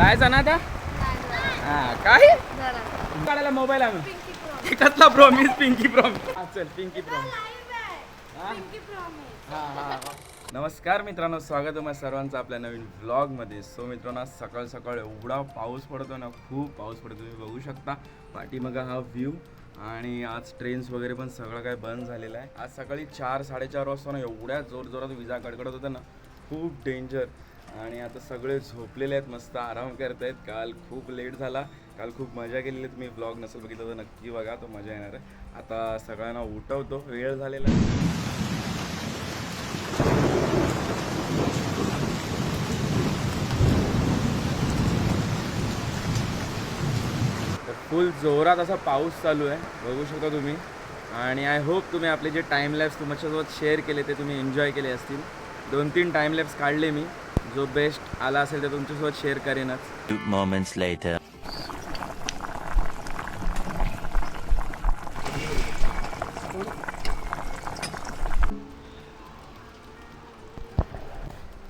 जायचं ना आता? हा काय? काढायला मोबाईल आम्ही कसला प्रॉमिस पिंकी प्रॉमिस चल पिंकी प्रॉमिस नमस्कार मित्रांनो स्वागत आहे सर्वांचं आपल्या नवीन ब्लॉगमध्ये सो मित्रांनो आज सकाळ सकाळ एवढा पाऊस पडतो ना खूप पाऊस पडतो तुम्ही बघू शकता. पाठीमागा हा व्ह्यू आणि आज ट्रेन्स वगैरे पण सगळं काय बंद झालेलं आहे. आज सकाळी चार साडेचार वाजता ना एवढ्या जोर जोरात विजा कडकडत होत्या ना खूप डेंजर आणि आता सगळे झोपलेले आहेत मस्त आराम करत आहेत. काल खूप लेट झाला. काल खूप मजा केलेली आहे. तुम्ही ब्लॉग नसेल बघितलं तर नक्की बघा तो मजा येणार आहे. आता सगळ्यांना उठवतो. वेळ झालेला तर फुल जोरात असा पाऊस चालू आहे. बघू शकता तुम्ही. आणि आय होप तुम्ही आपले जे टाईम लॅब्स तुमच्यासोबत शेअर केले ते तुम्ही एन्जॉय केले असतील. दोन तीन टाईम लॅब्स काढले मी. जो बेस्ट आला असेल ते तुमच्यासोबत शेअर करेनच. Moments later.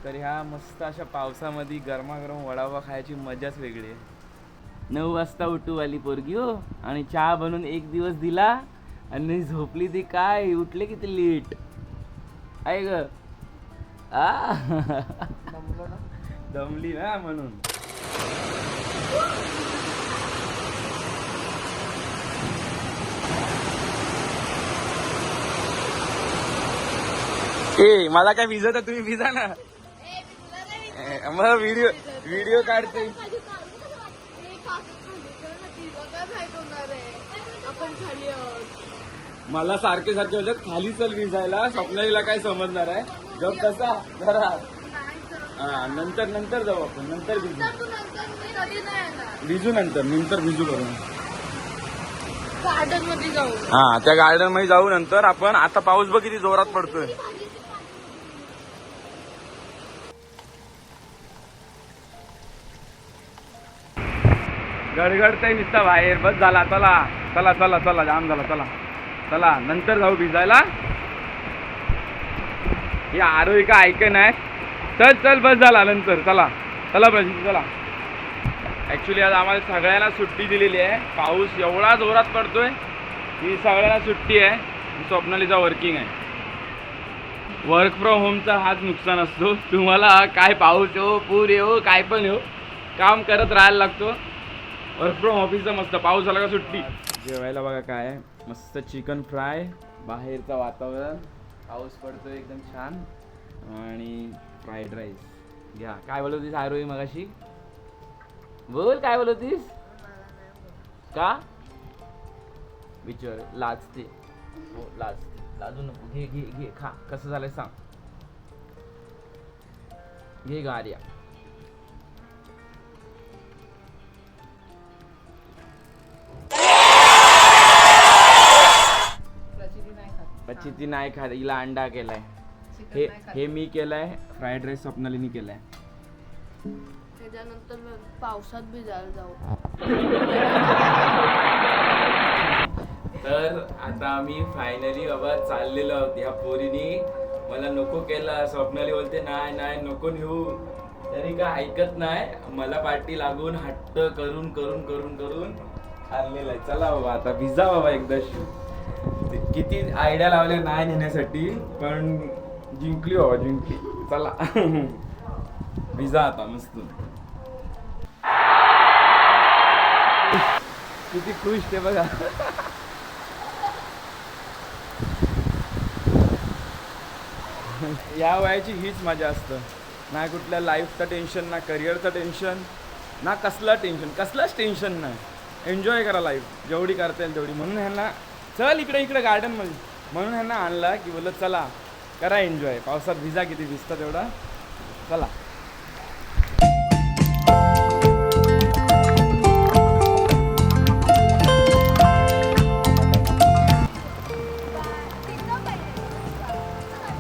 तर ह्या मस्त अशा पावसामध्ये गरमागरम वडापाव खायची मजाच वेगळी आहे. नऊ वाजता उठू आली पोरगी हो. आणि चहा बनवून एक दिवस दिला आणि झोपली ती काय? उठले किती लेट आहे ग. आ. दमली ना. म्हणून. ए मला काय भिजत आहे, तुम्ही? भिजा ना. ए, मग व्हिडिओ व्हिडिओ काढते मला सारखे सारखे होतात खाली चल भिजायला स्वप्नालीला काय समजणार आहे? जब कसा जरा हा नंतर नंतर जाऊ आपण नंतर भिजू. भिजू नंतर नंतर भिजू करून. गार्डनमध्ये जाऊ. हा त्या गार्डनमध्ये जाऊ नंतर आपण आता पाऊस बघ किती जोरात पडतोय. गडगडतय नुसतं बाहेर बस झाला चला चला चला चला जाम झाला चला. चला नंतर जाऊ भिजायला. हे आरोही का ऐक नाही चल चल बस झाला नंतर. चला. चला प्रजित चला. ॲक्च्युली आज आम्हाला सगळ्यांना सुट्टी दिलेली आहे. पाऊस एवढा जोरात पडतोय. ही सगळ्यांना सुट्टी आहे. स्वप्नालीचा वर्किंग आहे. वर्क फ्रॉम होमचा हाच नुकसान असतो. तुम्हाला काय पाऊस येऊ पूर येऊ काय पण येऊ काम करत राहायला लागतो. वर्क फ्रॉम ऑफिसचं मस्त. पाऊस झाला का सुट्टी? जेवायला बघा काय मस्त चिकन फ्राय बाहेरचं वातावरण. पाऊस पडतो एकदम छान. आणि फ्राईड राईस. घ्या. काय बोलत होतीस आरोही मगाशी? बोल काय बोलत होतीस? का? विचार. लाजते. हो लाजते. लाजू नको. घे घे घे. खा. कसं झालंय सांग. घे गार्या बच्ची ती नाही खात. हिला अंडा केलाय. हे हे मी केलंय फ्राईड राईस स्वप्नालीनी केलाय. त्याच्यानंतर पावसात भिजायला जाऊ. तर आता आम्ही फायनली बाबा चाललेलो आहोत ह्या पोरीनी. मला नको केला स्वप्नाली बोलते नाही नाही नको नेऊ. तरी काय ऐकत नाही. मला पाठी लागून हट्ट करून करून करून करून चाललेलं आहे. चला बाबा आता भिजा बाबा एकदाशी ते किती आयडिया लावल्या नाही नेण्यासाठी पण जिंकली बाबा जिंकली. चला. भिजा आता मस्त किती खुश ते बघा. या वयाची हीच मजा असतं. ना कुठल्या लाईफचं टेन्शन ना करिअरचं टेन्शन ना कसलं टेन्शन कसलंच टेन्शन नाही. एन्जॉय करा लाईफ जेवढी करता येईल तेवढी. म्हणून ह्यांना चल इकडे इकडे गार्डनमध्ये म्हणून ह्यांना आणला की बोललं चला करा एन्जॉय. पावसात भिजा किती भिजता तेवढा चला.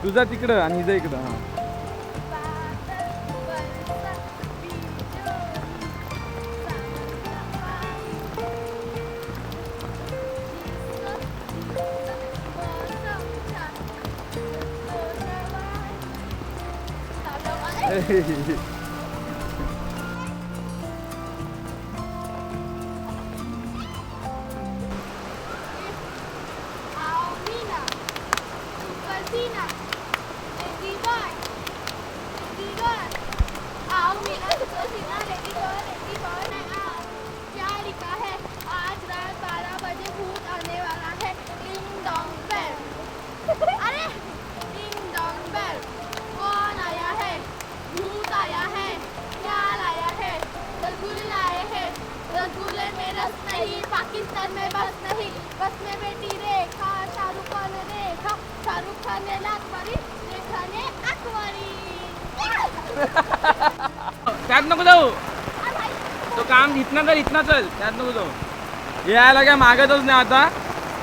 तुझा तिकडं आणि हिजा इकडं हां. 嘿嘿嘿 पाकिस्तान में बस नहीं बस में बेटी रेखा शाहरुख खान रेखा शाहरुख खान ने लाखवारी रेखा ने अकवारी त्यात नको जाऊ. तो काम इथनं कर इथनं चल. त्यात नको जाऊ. यायला काय मागतच नाही आता.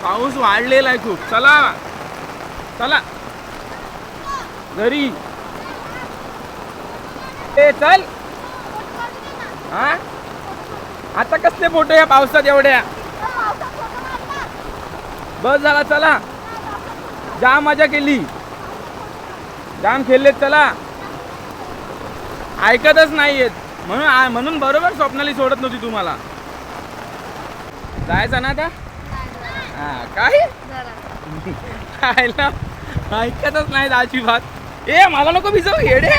पाऊस वाढलेला आहे खूप. चला. चला. घरी. ए चल. हा? आता कसले फोटो या पावसात एवढ्या? बस झाला चला. जाम मजा केली. जाम खेळलेत चला. ऐकतच नाहीयेत. म्हणून म्हणून बरोबर स्वप्नाली सोडत नव्हती तुम्हाला जायचं ना आता? हा काय? खायला? ऐकतच नाहीत अजिबात. ए मला नको भिजव येडे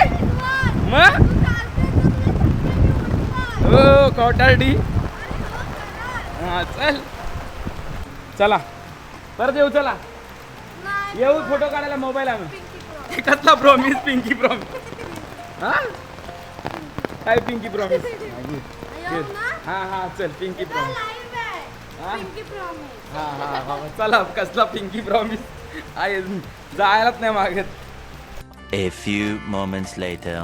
मग हो कॉटारडी हा चल. चला. परत येऊ चला. येऊ फोटो काढायला मोबाईल आम्ही कसला प्रॉमिस पिंकी प्रॉमिस हा? काय पिंकी प्रॉमिस हा हा चल पिंकी प्रॉमिस हा? हा हा हा. चला कसला पिंकी प्रॉमिस आहे जायलाच नाही मागत. A few moments later.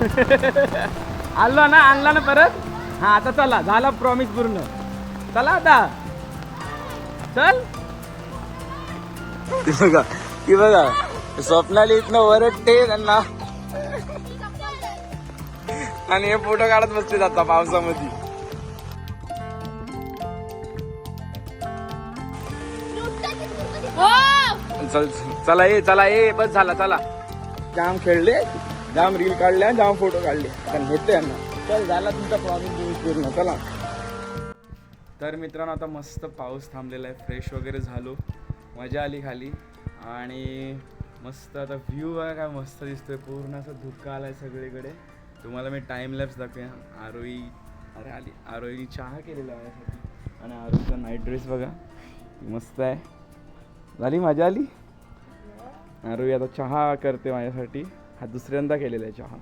आलो ना आणला ना परत? हा आता चला झाला प्रॉमिस पूर्ण. चला आता. चल. ती बघा ती बघा स्वप्नाली इथनं वरटते त्यांना. आणि हे फोटो काढत बसले आता पावसामध्ये. चल चला ये चला ये बस झाला चला. जाम खेळले जाम रील काढल्या जाम फोटो काढले. पण यांना. चल झाला तुमचा प्रॉब्लेम पूर्ण चला. तर मित्रांनो आता मस्त पाऊस थांबलेला आहे. फ्रेश वगैरे झालो. मजा आली खाली. आणि मस्त आता व्ह्यू बघा काय मस्त दिसतोय. पूर्ण असं आला आहे सगळीकडे. तुम्हाला मी टाईम लॅप्स दाखवेन आरोई अरे आली. आरोईनी चहा केलेला आहे माझ्यासाठी आणि आरोईचा नाईट ड्रेस बघा. मस्त आहे. झाली? मजा आली? आरोई आता चहा करते माझ्यासाठी. हा दुसऱ्यांदा केलेला आहे चहा.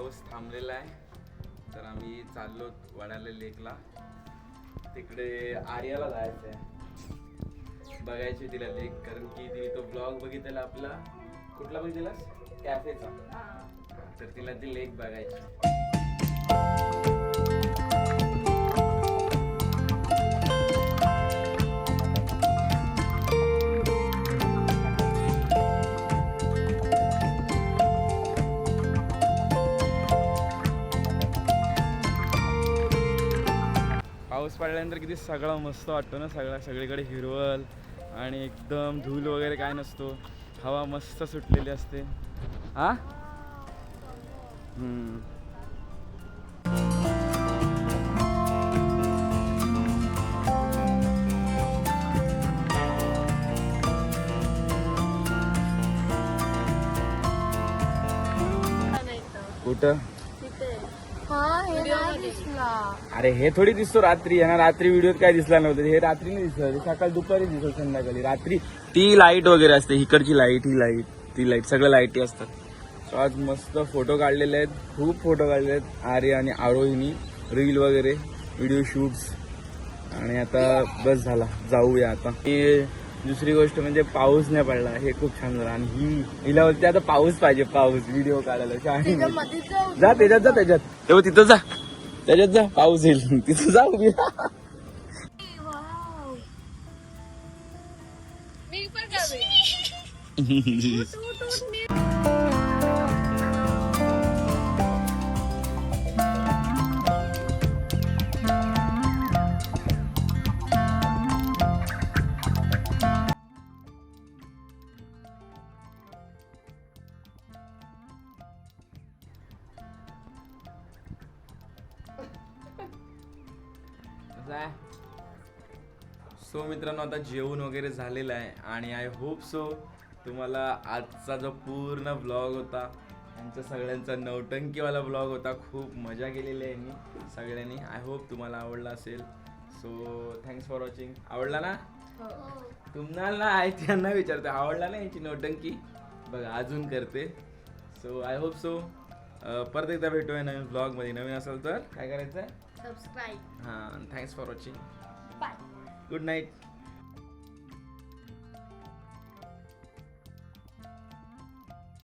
पाऊस थांबलेला आहे. तर आम्ही चाललो वडाले लेकला. तिकडे आर्याला जायचं आहे. बघायची तिला लेक कारण की तिने तो ब्लॉग बघितलेला आपला. कुठला बघितलास कॅफेचा तर तिला ती लेक बघायची. पडल्यानंतर किती सगळं मस्त वाटतो ना सगळा सगळीकडे हिरवल आणि एकदम धूल वगैरे काय नसतो. हवा मस्त सुटलेली असते. हा? कुठं? अरे हे थोडी दिसतो रात्री. यांना रात्री व्हिडिओत काय दिसला नव्हतं. हे रात्री नाही दिसत. सकाळी दुपारी दिसत संध्याकाळी. रात्री ती लाइट वगैरे असते. इकडची लाइट ही लाइट ती लाइट. सगळ्या लाईटी असतात. आज मस्त फोटो काढलेले आहेत. खूप फोटो काढले आहेत. आर्य आणि आरोहीनी रील वगैरे. Video shoots. आणि आता बस झाला. जाऊया आता. दुसरी गोष्ट म्हणजे पाऊस नाही पडला. हे खूप छान झालं. आणि ही हिला बोलते आता पाऊस पाहिजे पाऊस व्हिडिओ काढायला. जा त्याच्यात जा त्याच्यात. तेव्हा तिथं जा. त्याच्यात जा पाऊस येईल. तिथं जा उभी. मी पण करू सो मित्रांनो आता जेवण वगैरे झालेलं आहे आणि आय होप सो तुम्हाला आजचा जो पूर्ण ब्लॉग होता आमच्या सगळ्यांचा नौटंकीवाला ब्लॉग होता खूप मजा केलेली आहे मी सगळ्यांनी. आय होप तुम्हाला आवडला असेल. सो थँक्स फॉर वॉचिंग आवडला ना? हो. तुम्हाला नाही त्यांना विचारते आवडला ना याची नोटंकी? बघा अजून करते. सो आय होप सो परत एकदा भेटूया नवीन ब्लॉगमध्ये नवीन असेल तर काय करायचं आहे subscribe. Uh, thanks for watching. Bye. Good night.